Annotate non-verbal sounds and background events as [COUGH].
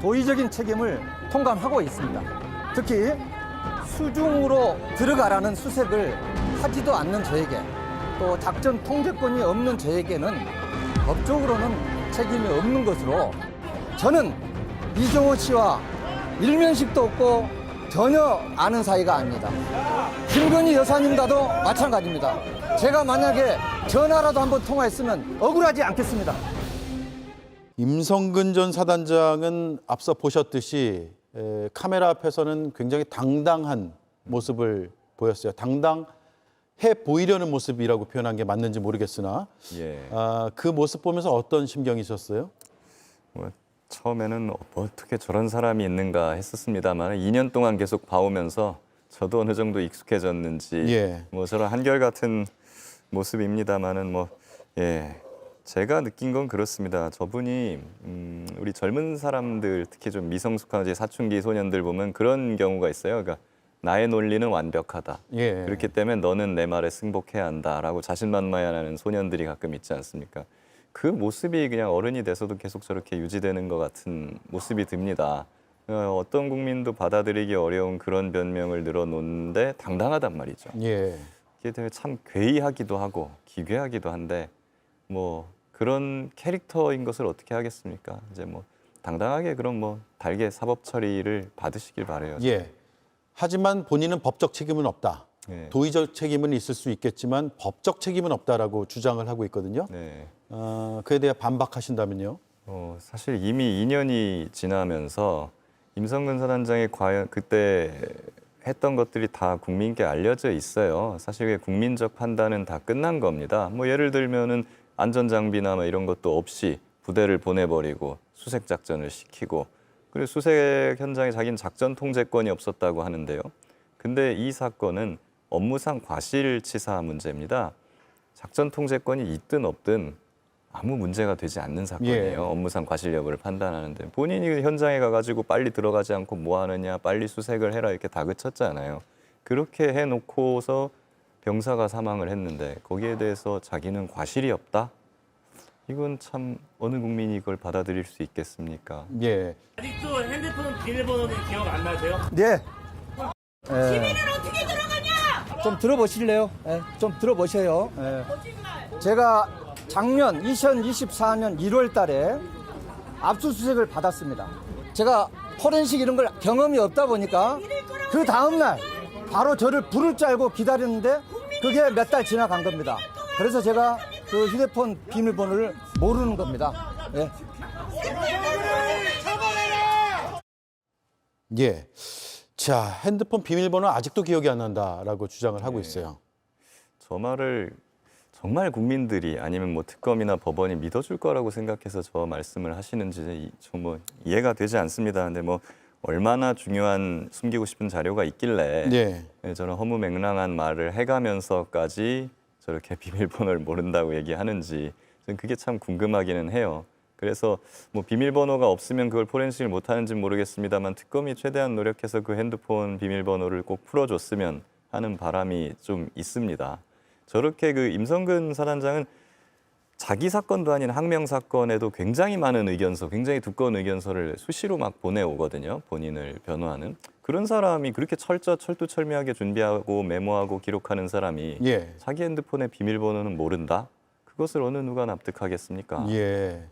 도의적인 책임을 통감하고 있습니다. 특히 수중으로 들어가라는 수색을 하지도 않는 저에게 또 작전 통제권이 없는 저에게는 법적으로는 책임이 없는 것으로 저는 이종호 씨와 일면식도 없고 전혀 아는 사이가 아닙니다. 김건희 여사님과도 마찬가지입니다. 제가 만약에 전화라도 한번 통화했으면 억울하지 않겠습니다. 임성근 전 사단장은 앞서 보셨듯이 에, 카메라 앞에서는 굉장히 당당한 모습을 보였어요. 당당해 보이려는 모습이라고 표현한 게 맞는지 모르겠으나 예. 아, 그 모습 보면서 어떤 심경이셨어요? 뭐 처음에는 어떻게 저런 사람이 있는가 했었습니다만 2년 동안 계속 봐오면서 저도 어느 정도 익숙해졌는지 예. 뭐 저런 한결 같은 모습입니다만은 뭐 예. 제가 느낀 건 그렇습니다. 저분이 음, 우리 젊은 사람들 특히 좀 미성숙한 이제 사춘기 소년들 보면 그런 경우가 있어요. 그러니까 나의 논리는 완벽하다. 예. 그렇기 때문에 너는 내 말에 승복해야 한다라고 자신만만해하는 소년들이 가끔 있지 않습니까? 그 모습이 그냥 어른이 돼서도 계속 저렇게 유지되는 것 같은 모습이 듭니다. 어, 어떤 국민도 받아들이기 어려운 그런 변명을 늘어놓는데 당당하단 말이죠. 예. 이게 되게 참 괴이하기도 하고 기괴하기도 한데 뭐 그런 캐릭터인 것을 어떻게 하겠습니까? 이제 뭐 당당하게 그럼 뭐 달게 사법 처리를 받으시길 바래요. 예. 하지만 본인은 법적 책임은 없다. 네. 도의적 책임은 있을 수 있겠지만 법적 책임은 없다라고 주장을 하고 있거든요. 네. 어, 그에 대해 반박하신다면요? 어, 사실 이미 2년이 지나면서 임성근 사단장이 과연 그때 했던 것들이 다 국민께 알려져 있어요. 사실 국민적 판단은 다 끝난 겁니다. 뭐 예를 들면은 안전 장비나 뭐 이런 것도 없이 부대를 보내버리고 수색 작전을 시키고 그리고 수색 현장에 자기는 작전 통제권이 없었다고 하는데요. 근데 이 사건은 업무상 과실치사 문제입니다. 작전 통제권이 있든 없든 아무 문제가 되지 않는 사건이에요. 예. 업무상 과실 여부를 판단하는데 본인이 현장에 가가지고 빨리 들어가지 않고 뭐 하느냐, 빨리 수색을 해라 이렇게 다그쳤잖아요. 그렇게 해놓고서 병사가 사망을 했는데 거기에 대해서 자기는 과실이 없다. 이건 참 어느 국민이 이걸 받아들일 수 있겠습니까? 예. 아직도 핸드폰 비밀번호는 기억 안 나세요? 네. 시민은 어떻게 들어가냐? 좀 들어보실래요? 예, 좀 들어보셔요. 예. 거짓말. 제가 작년 2024년 1월 달에 압수수색을 받았습니다. 제가 포렌식 이런 걸 경험이 없다 보니까 그 다음날 바로 저를 부를 줄 알고 기다렸는데 그게 몇 달 지나간 겁니다. 그래서 제가 그 휴대폰 비밀번호를 모르는 겁니다. 예. 예. 자, 핸드폰 비밀번호 아직도 기억이 안 난다라고 주장을 하고 있어요. 저 말을 정말 국민들이 아니면 뭐 특검이나 법원이 믿어줄 거라고 생각해서 저 말씀을 하시는지 좀뭐 이해가 되지 않습니다. 근데 뭐 얼마나 중요한 숨기고 싶은 자료가 있길래 예. 네, 저는 허무맹랑한 말을 해가면서까지 저렇게 [LAUGHS] 비밀번호를 모른다고 얘기하는지 저는 그게 참 궁금하기는 해요. 그래서 뭐 비밀번호가 없으면 그걸 포렌식을 못 하는지 모르겠습니다만 특검이 최대한 노력해서 그 핸드폰 비밀번호를 꼭 풀어줬으면 하는 바람이 좀 있습니다. 저렇게 그 임성근 사단장은 자기 사건도 아닌 항명 사건에도 굉장히 많은 의견서, 굉장히 두꺼운 의견서를 수시로 막 보내오거든요. 본인을 변호하는 그런 사람이 그렇게 철저 철두철미하게 준비하고 메모하고 기록하는 사람이 예. 자기 핸드폰의 비밀번호는 모른다. 그것을 어느 누가 납득하겠습니까? 예.